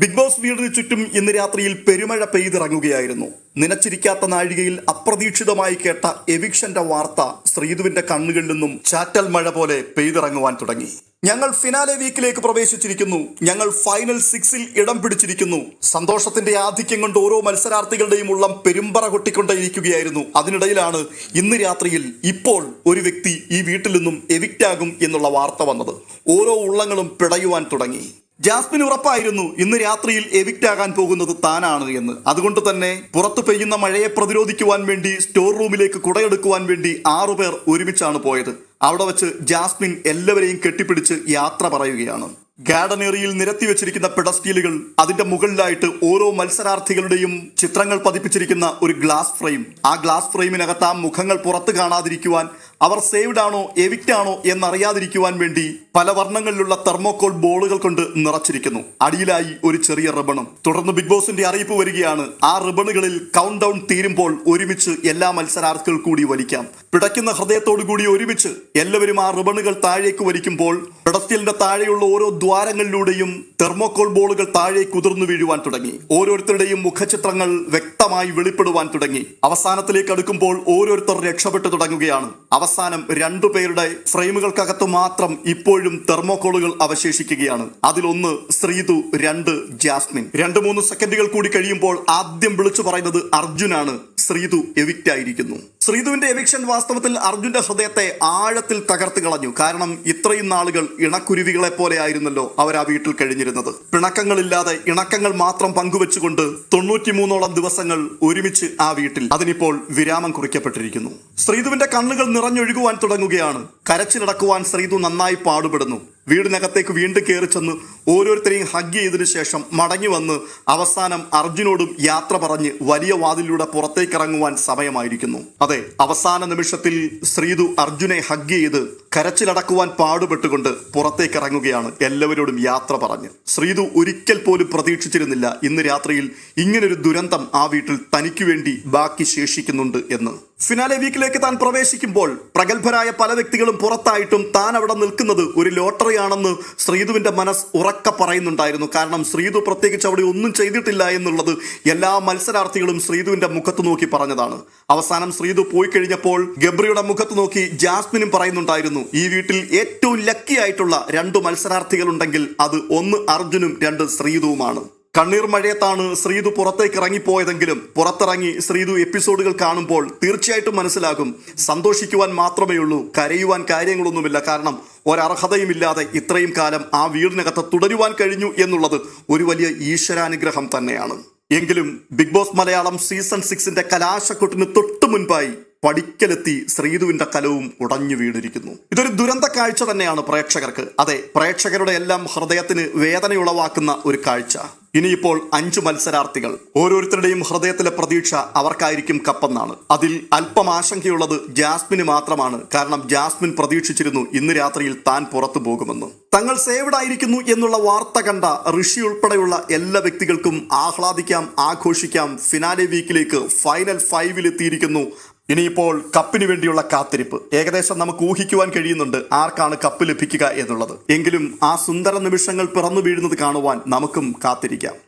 Big boss വീടിന് ചുറ്റും ഇന്ന് രാത്രിയിൽ പെരുമഴ പെയ്തിറങ്ങുകയായിരുന്നു. നനച്ചിരിക്കാത്ത നാഴികയിൽ അപ്രതീക്ഷിതമായി കേട്ട എവിക്ഷന്റെ വാർത്ത ശ്രീധുവിന്റെ കണ്ണുകളിൽ നിന്നും ചാറ്റൽ മഴ പോലെ പെയ്തിറങ്ങുവാൻ തുടങ്ങി. ഞങ്ങൾ ഫിനാലെ വീക്കിലേക്ക് പ്രവേശിച്ചിരിക്കുന്നു. ഞങ്ങൾ ഫൈനൽ സിക്സിൽ ഇടം പിടിച്ചിരിക്കുന്നു. സന്തോഷത്തിന്റെ ആധിക്യം കൊണ്ട് ഓരോ മത്സരാർത്ഥികളുടെയും ഉള്ളം പെരുമ്പറ കൊട്ടിക്കൊണ്ടേയിരിക്കുകയായിരുന്നു. അതിനിടയിലാണ് ഇന്ന് രാത്രിയിൽ ഇപ്പോൾ ഒരു വ്യക്തി ഈ വീട്ടിൽ നിന്നും എവിക്റ്റാകും എന്നുള്ള വാർത്ത വന്നത്. ഓരോ ഉള്ളങ്ങളും പിടയുവാൻ തുടങ്ങി. ജാസ്മിൻ ഉറപ്പായിരുന്നു ഇന്ന് രാത്രിയിൽ എവിക്റ്റ് ആകാൻ പോകുന്നത് താനാണ് എന്ന്. അതുകൊണ്ട് തന്നെ പുറത്തു പെയ്യുന്ന മഴയെ പ്രതിരോധിക്കുവാൻ വേണ്ടി സ്റ്റോർ റൂമിലേക്ക് കുടയെടുക്കുവാൻ വേണ്ടി ആറുപേർ ഒരുമിച്ചാണ് പോയത്. അവിടെ വെച്ച് ജാസ്മിൻ എല്ലാവരെയും കെട്ടിപ്പിടിച്ച് യാത്ര പറയുകയാണ്. ഗാർഡൻ ഏറിയയിൽ നിരത്തി വെച്ചിരിക്കുന്ന പെഡസ്റ്റീലുകൾ അതിന്റെ മുകളിലായിട്ട് ഓരോ മത്സരാർത്ഥികളുടെയും ചിത്രങ്ങൾ പതിപ്പിച്ചിരിക്കുന്ന ഒരു ഗ്ലാസ് ഫ്രെയിം. ആ ഗ്ലാസ് ഫ്രെയിമിനകത്ത് ആ മുഖങ്ങൾ പുറത്ത് കാണാതിരിക്കുവാൻ അവർ സേവ്ഡ് ആണോ എവിക്റ്റ് ആണോ എന്നറിയാതിരിക്കുവാൻ വേണ്ടി പല വർണങ്ങളിലുള്ള തെർമോകോൾ ബോളുകൾ കൊണ്ട് നിറച്ചിരിക്കുന്നു. അടിയിലായി ഒരു ചെറിയ റിബണും തുടർന്ന് ബിഗ് ബോസിന്റെ അറിയിപ്പ് വരികയാണ്. ആ റിബണുകളിൽ കൗണ്ട് ഡൗൺ തീരുമ്പോൾ ഒരുമിച്ച് എല്ലാ മത്സരാർത്ഥികൾ കൂടി വലിക്കാം. പിടയ്ക്കുന്ന ഹൃദയത്തോടു കൂടി ഒരുമിച്ച് എല്ലാവരും ആ റിബണുകൾ താഴേക്ക് വലിക്കുമ്പോൾ പെഡസ്റ്റലിന്റെ താഴെയുള്ള ഓരോ ദ്വാരങ്ങളിലൂടെയും തെർമോകോൾ ബോളുകൾ താഴേക്ക് ഉതിർന്നു വീഴുവാൻ തുടങ്ങി. ഓരോരുത്തരുടെയും മുഖചിത്രങ്ങൾ വ്യക്തമായി വെളിപ്പെടുവാൻ തുടങ്ങി. അവസാനത്തിലേക്ക് അടുക്കുമ്പോൾ ഓരോരുത്തർ രക്ഷപ്പെട്ടു തുടങ്ങുകയാണ്. അവസാനം രണ്ടുപേരുടെ ഫ്രെയിമുകൾക്കകത്ത് മാത്രം ഇപ്പോഴും തെർമോകോളുകൾ അവശേഷിക്കുകയാണ്. അതിലൊന്ന് ശ്രീതു രണ്ട് ജാസ്മിൻ. രണ്ട് മൂന്ന് സെക്കൻഡുകൾ കൂടി കഴിയുമ്പോൾ ആദ്യം വിളിച്ചു പറയുന്നത് അർജുനാണ്. ശ്രീതു എവിക്റ്റ് ആയിരിക്കുന്നു. ശ്രീതുവിന്റെ എവിക്ഷൻ വാസ്തവത്തിൽ അർജുന്റെ ഹൃദയത്തെ ആഴത്തിൽ തകർത്ത് കളഞ്ഞു. കാരണം ഇത്രയും നാളുകൾ ഇണക്കുരുവികളെ പോലെ ആയിരുന്നല്ലോ അവർ ആ വീട്ടിൽ കഴിഞ്ഞിരുന്നത്. പിണക്കങ്ങളില്ലാതെ ഇണക്കങ്ങൾ മാത്രം പങ്കുവെച്ചുകൊണ്ട് തൊണ്ണൂറ്റിമൂന്നോളം ദിവസങ്ങൾ ഒരുമിച്ച് ആ വീട്ടിൽ അതിനിപ്പോൾ വിരാമം കുറിക്കപ്പെട്ടിരിക്കുന്നു. ശ്രീതുവിന്റെ കണ്ണുകൾ നിറഞ്ഞൊഴുകുവാൻ തുടങ്ങുകയാണ്. കരച്ചിലടക്കുവാൻ ശ്രീതു നന്നായി പാടുപെടുന്നു. വീടിനകത്തേക്ക് വീണ്ടും കയറി ചെന്ന് ഓരോരുത്തരെയും ഹഗ് ചെയ്തതിനു ശേഷം മടങ്ങി വന്ന് അവസാനം അർജുനോടും യാത്ര പറഞ്ഞ് വലിയ വാതിലൂടെ പുറത്തേക്ക് ഇറങ്ങുവാൻ സമയമായിരിക്കുന്നു. അതെ അവസാന നിമിഷത്തിൽ ശ്രീതു അർജുനെ ഹഗ് ചെയ്ത് കരച്ചിലടക്കുവാൻ പാടുപെട്ടുകൊണ്ട് പുറത്തേക്ക് ഇറങ്ങുകയാണ് എല്ലാവരോടും യാത്ര പറഞ്ഞ്. ശ്രീതു ഒരിക്കൽ പോലും പ്രതീക്ഷിച്ചിരുന്നില്ല ഇന്ന് രാത്രിയിൽ ഇങ്ങനൊരു ദുരന്തം ആ വീട്ടിൽ തനിക്ക് വേണ്ടി ബാക്കി ശേഷിക്കുന്നുണ്ട് എന്ന്. ഫിനാലെ വീക്കിലേക്ക് താൻ പ്രവേശിക്കുമ്പോൾ പ്രഗത്ഭരായ പല വ്യക്തികളും പുറത്തായിട്ടും താൻ അവിടെ നിൽക്കുന്നത് ഒരു ലോട്ടറിയാണെന്ന് ശ്രീതുവിന്റെ മനസ്സ് ഉറക്ക പറയുന്നുണ്ടായിരുന്നു. കാരണം ശ്രീതു പ്രത്യേകിച്ച് അവിടെ ഒന്നും ചെയ്തിട്ടില്ല എന്നുള്ളത് എല്ലാ മത്സരാർത്ഥികളും ശ്രീതുവിന്റെ മുഖത്ത് നോക്കി പറഞ്ഞതാണ്. അവസാനം ശ്രീതു പോയി കഴിഞ്ഞപ്പോൾ ഗബ്രിയുടെ മുഖത്ത് നോക്കി ജാസ്മിനും പറയുന്നുണ്ടായിരുന്നു ഈ വീട്ടിൽ ഏറ്റവും ലക്കി ആയിട്ടുള്ള രണ്ട് മത്സരാർത്ഥികൾ ഉണ്ടെങ്കിൽ അത് ഒന്ന് അർജുനും രണ്ട് ശ്രീതുവുമാണ്. കണ്ണീർ മഴയത്താണ് ശ്രീതു പുറത്തേക്ക് ഇറങ്ങിപ്പോയതെങ്കിലും പുറത്തിറങ്ങി ശ്രീതു എപ്പിസോഡുകൾ കാണുമ്പോൾ തീർച്ചയായിട്ടും മനസ്സിലാകും. സന്തോഷിക്കുവാൻ മാത്രമേ ഉള്ളൂ കരയുവാൻ കാര്യങ്ങളൊന്നുമില്ല. കാരണം ഒരർഹതയുമില്ലാതെ ഇത്രയും കാലം ആ വീടിനകത്ത് തുടരുവാൻ കഴിഞ്ഞു എന്നുള്ളത് ഒരു വലിയ ഈശ്വരാനുഗ്രഹം തന്നെയാണ്. എങ്കിലും ബിഗ് ബോസ് മലയാളം സീസൺ സിക്സിന്റെ കലാശക്കൊട്ടിന് തൊട്ടു മുൻപായി പടിക്കലെത്തി ശ്രീധുവിന്റെ കലവും ഉടഞ്ഞു വീണിരിക്കുന്നു. ഇതൊരു ദുരന്ത കാഴ്ച തന്നെയാണ് പ്രേക്ഷകർക്ക്. അതെ പ്രേക്ഷകരുടെ എല്ലാം ഹൃദയത്തിന് വേദനയുളവാക്കുന്ന ഒരു കാഴ്ച. ഇനിയിപ്പോൾ അഞ്ചു മത്സരാർത്ഥികൾ. ഓരോരുത്തരുടെയും ഹൃദയത്തിലെ പ്രതീക്ഷ അവർക്കായിരിക്കും കപ്പെന്നാണ്. അതിൽ അല്പം ആശങ്കയുള്ളത് ജാസ്മിന് മാത്രമാണ്. കാരണം ജാസ്മിൻ പ്രതീക്ഷിച്ചിരുന്നു ഇന്ന് രാത്രിയിൽ താൻ പുറത്തു പോകുമെന്ന്. തങ്ങൾ സേവ്ഡ് ആയിരിക്കുന്നു എന്നുള്ള വാർത്ത കണ്ട ഋഷി ഉൾപ്പെടെയുള്ള എല്ലാ വ്യക്തികൾക്കും ആഹ്ലാദിക്കാം ആഘോഷിക്കാം. ഫിനാലെ വീക്കിലേക്ക് ഫൈനൽ ഫൈവിൽ എത്തിയിരിക്കുന്നു ഇനിയിപ്പോൾ കപ്പിന് വേണ്ടിയുള്ള കാത്തിരിപ്പ്. ഏകദേശം നമുക്ക് ഊഹിക്കുവാൻ കഴിയുന്നുണ്ട് ആർക്കാണ് കപ്പ് ലഭിക്കുക എന്നുള്ളത്. എങ്കിലും ആ സുന്ദര നിമിഷങ്ങൾ പിറന്നു വീഴുന്നത് കാണുവാൻ നമുക്കും കാത്തിരിക്കാം.